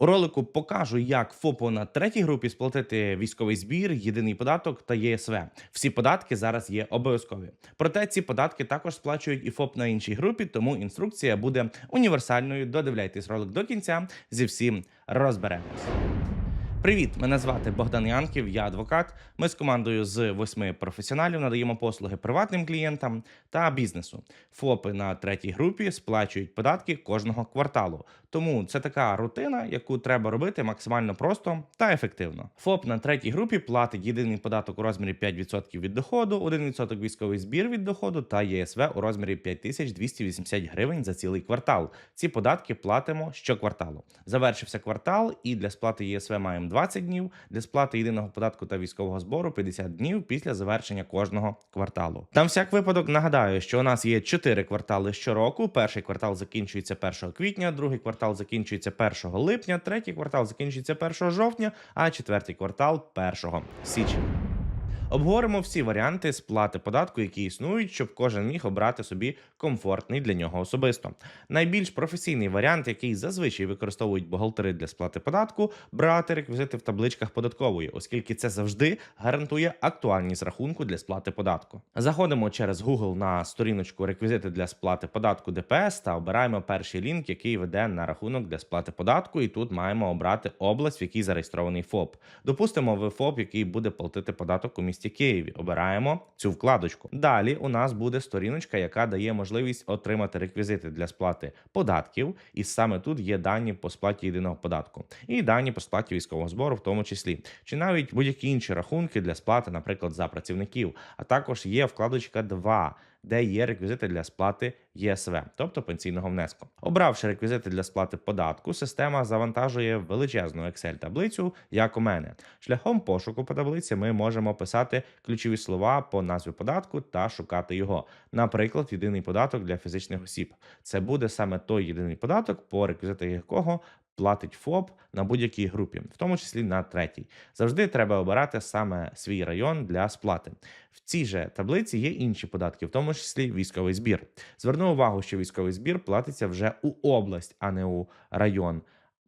У ролику покажу, як ФОПу на третій групі сплатити військовий збір, єдиний податок та ЄСВ. Всі податки зараз є обов'язкові. Проте ці податки також сплачують і ФОП на іншій групі, тому інструкція буде універсальною. Додивляйтесь ролик до кінця. Зі всім розберемось. Привіт, мене звати Богдан Янків, я адвокат. Ми з командою з восьми професіоналів надаємо послуги приватним клієнтам та бізнесу. ФОПи на третій групі сплачують податки кожного кварталу. Тому це така рутина, яку треба робити максимально просто та ефективно. ФОП на третій групі платить єдиний податок у розмірі 5% від доходу, 1% військовий збір від доходу та ЄСВ у розмірі 5280 гривень за цілий квартал. Ці податки платимо щокварталу. Завершився квартал, і для сплати ЄСВ маємо 20 днів, для сплати єдиного податку та військового збору 50 днів після завершення кожного кварталу. Там всяк випадок нагадаю, що у нас є 4 квартали щороку. Перший квартал закінчується 1 квітня, другий квартал закінчується 1 липня, третій квартал закінчується 1 жовтня, а четвертий квартал 1 січня. Обговоримо всі варіанти сплати податку, які існують, щоб кожен міг обрати собі комфортний для нього особисто. Найбільш професійний варіант, який зазвичай використовують бухгалтери для сплати податку, брати реквізити в табличках податкової, оскільки це завжди гарантує актуальність рахунку для сплати податку. Заходимо через Google на сторіночку реквізити для сплати податку ДПС та обираємо перший лінк, який веде на рахунок для сплати податку. І тут маємо обрати область, в якій зареєстрований ФОП. Допустимо, ви ФОП, який буде платити податок у місті Києві. Обираємо цю вкладочку. Далі у нас буде сторіночка, яка дає можливість отримати реквізити для сплати податків, і саме тут є дані по сплаті єдиного податку і дані по сплаті військового збору, в тому числі, чи навіть будь-які інші рахунки для сплати, наприклад, за працівників. А також є вкладочка 2, де є реквізити для сплати ЄСВ, тобто пенсійного внеску. Обравши реквізити для сплати податку, система завантажує величезну Excel-таблицю, як у мене. Шляхом пошуку по таблиці ми можемо писати ключові слова по назві податку та шукати його. Наприклад, єдиний податок для фізичних осіб. Це буде саме той єдиний податок, по реквізитах якого платить ФОП на будь-якій групі, в тому числі на третій. Завжди треба обирати саме свій район для сплати. В цій же таблиці є інші податки, в тому числі військовий збір. Зверну увагу, що військовий збір платиться вже у область, а не у район.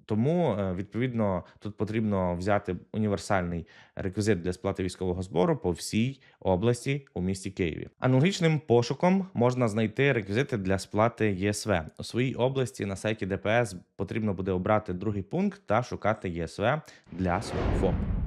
Тому е, відповідно тут потрібно взяти універсальний реквізит для сплати військового збору по всій області у місті Києві. Аналогічним пошуком можна знайти реквізити для сплати ЄСВ у своїй області. На сайті ДПС потрібно буде обрати другий пункт та шукати ЄСВ для свого ФОП.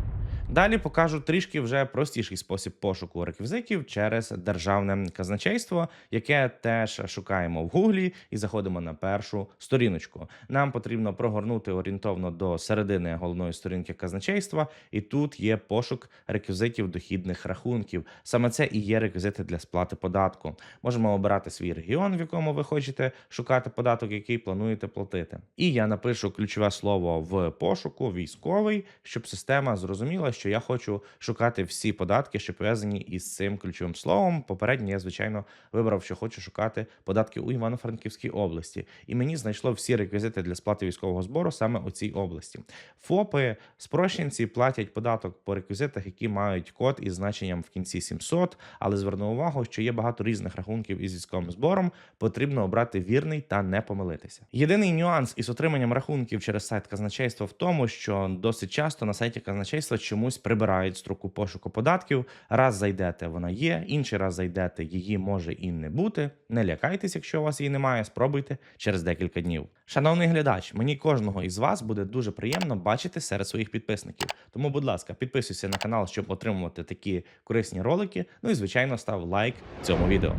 Далі покажу трішки вже простіший спосіб пошуку реквізитів через державне казначейство, яке теж шукаємо в Гуглі і заходимо на першу сторіночку. Нам потрібно прогорнути орієнтовно до середини головної сторінки казначейства, і тут є пошук реквізитів дохідних рахунків. Саме це і є реквізити для сплати податку. Можемо обирати свій регіон, в якому ви хочете шукати податок, який плануєте платити. І я напишу ключове слово в пошуку військовий, щоб система зрозуміла, що я хочу шукати всі податки, що пов'язані із цим ключовим словом. Попередньо я, звичайно, вибрав, що хочу шукати податки у Івано-Франківській області, і мені знайшло всі реквізити для сплати військового збору саме у цій області. ФОПи, спрощенці платять податок по реквізитах, які мають код із значенням в кінці 700, але зверну увагу, що є багато різних рахунків із військовим збором. Потрібно обрати вірний та не помилитися. Єдиний нюанс із отриманням рахунків через сайт казначейства в тому, що досить часто на сайті казначейства чомусь прибирають строку пошуку податків. Раз зайдете, вона є, інший раз зайдете, її може і не бути. Не лякайтесь, якщо у вас її немає, спробуйте через декілька днів. Шановний глядач, мені кожного із вас буде дуже приємно бачити серед своїх підписників. Тому, будь ласка, підписуйся на канал, щоб отримувати такі корисні ролики. Ну і звичайно, став лайк цьому відео.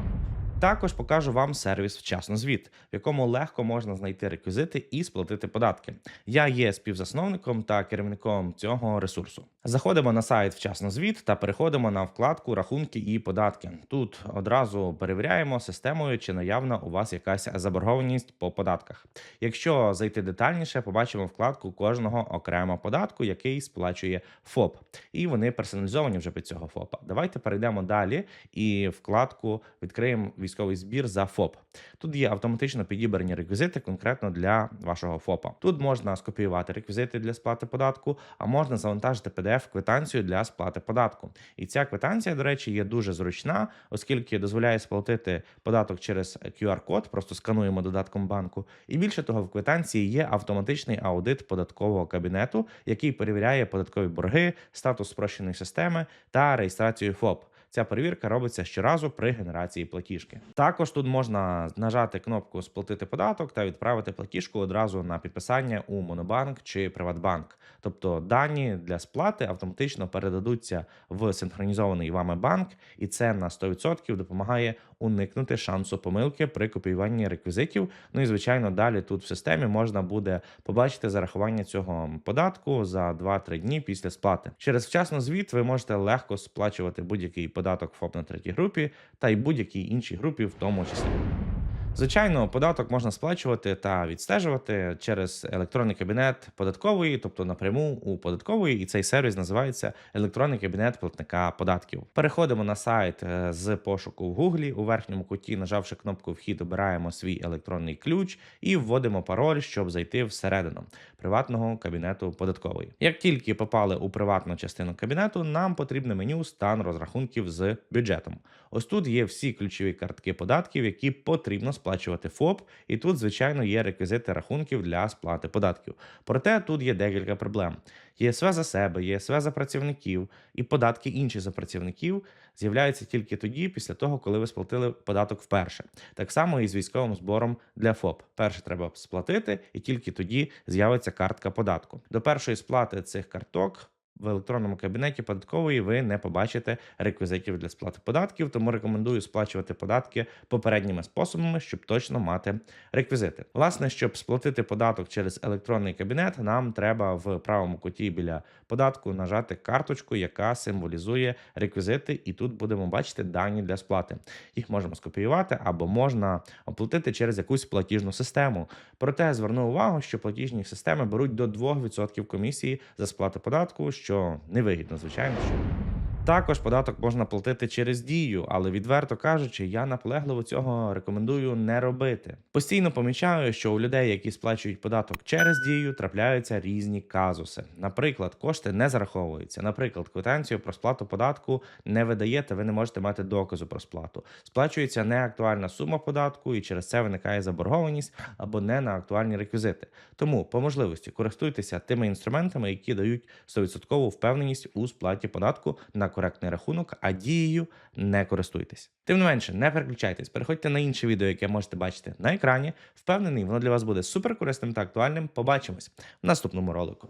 Також покажу вам сервіс вчасно звіт, в якому легко можна знайти реквізити і сплатити податки. Я є співзасновником та керівником цього ресурсу. Заходимо на сайт вчасно звіт та переходимо на вкладку рахунки і податки. Тут одразу перевіряємо системою, чи наявна у вас якась заборгованість по податках. Якщо зайти детальніше, побачимо вкладку кожного окремо податку, який сплачує ФОП, і вони персоналізовані вже під цього ФОПа. Давайте перейдемо далі і вкладку відкриємо військовий збір за ФОП. Тут є автоматично підібрані реквізити конкретно для вашого ФОПа. Тут можна скопіювати реквізити для сплати податку, а можна завантажити pdf квитанцію для сплати податку. І ця квитанція, до речі, є дуже зручна, оскільки дозволяє сплатити податок через QR-код, просто скануємо додатком банку. І більше того, в квитанції є автоматичний аудит податкового кабінету, який перевіряє податкові борги, статус спрощеної системи та реєстрацію ФОП. Ця перевірка робиться щоразу при генерації платіжки. Також тут можна нажати кнопку Сплатити податок та відправити платіжку одразу на підписання у Монобанк чи Приватбанк. Тобто дані для сплати автоматично передадуться в синхронізований вами банк, і це на 100% допомагає уникнути шансу помилки при копіюванні реквізитів. Ну і звичайно, далі тут в системі можна буде побачити зарахування цього податку за 2-3 дні після сплати. Через вчасно звіт ви можете легко сплачувати будь-який податок ФОП на третій групі та й будь-якій іншій групі, в тому числі. Звичайно, податок можна сплачувати та відстежувати через електронний кабінет податкової, тобто напряму у податкової, і цей сервіс називається електронний кабінет платника податків. Переходимо на сайт е, з пошуку в Гуглі. У верхньому куті, нажавши кнопку Вхід, обираємо свій електронний ключ і вводимо пароль, щоб зайти всередину приватного кабінету податкової. Як тільки попали у приватну частину кабінету, нам потрібне меню стан розрахунків з бюджетом. Ось тут є всі ключові картки податків, які потрібно сплачувати ФОП, і тут, звичайно, є реквізити рахунків для сплати податків. Проте тут є декілька проблем. ЄСВ за себе, ЄСВ за працівників і податки інші за працівників з'являються тільки тоді, після того, коли ви сплатили податок вперше. Так само і з військовим збором для ФОП. Перше треба сплатити, і тільки тоді з'явиться картка податку. До першої сплати цих карток. В електронному кабінеті податкової ви не побачите реквізитів для сплати податків, тому рекомендую сплачувати податки попередніми способами, щоб точно мати реквізити. Власне, щоб сплатити податок через електронний кабінет, нам треба в правому куті біля податку нажати карточку, яка символізує реквізити, і тут будемо бачити дані для сплати. Їх можемо скопіювати або можна оплатити через якусь платіжну систему. Проте зверну увагу, що платіжні системи беруть до 2% комісії за сплату податку, що невигідно, звичайно. що. Також податок можна платити через дію, але відверто кажучи, я наполегливо цього рекомендую не робити. Постійно помічаю, що у людей, які сплачують податок через дію, трапляються різні казуси. Наприклад, кошти не зараховуються. Наприклад, квитанцію про сплату податку не видаєте, ви не можете мати доказу про сплату. Сплачується неактуальна сума податку, і через це виникає заборгованість або не на актуальні реквізити. Тому по можливості користуйтеся тими інструментами, які дають 100% впевненість у сплаті податку на коректний рахунок, а дією не користуйтесь. Тим не менше, не переключайтесь, переходьте на інше відео, яке можете бачити на екрані. Впевнений, воно для вас буде суперкорисним та актуальним. Побачимось в наступному ролику.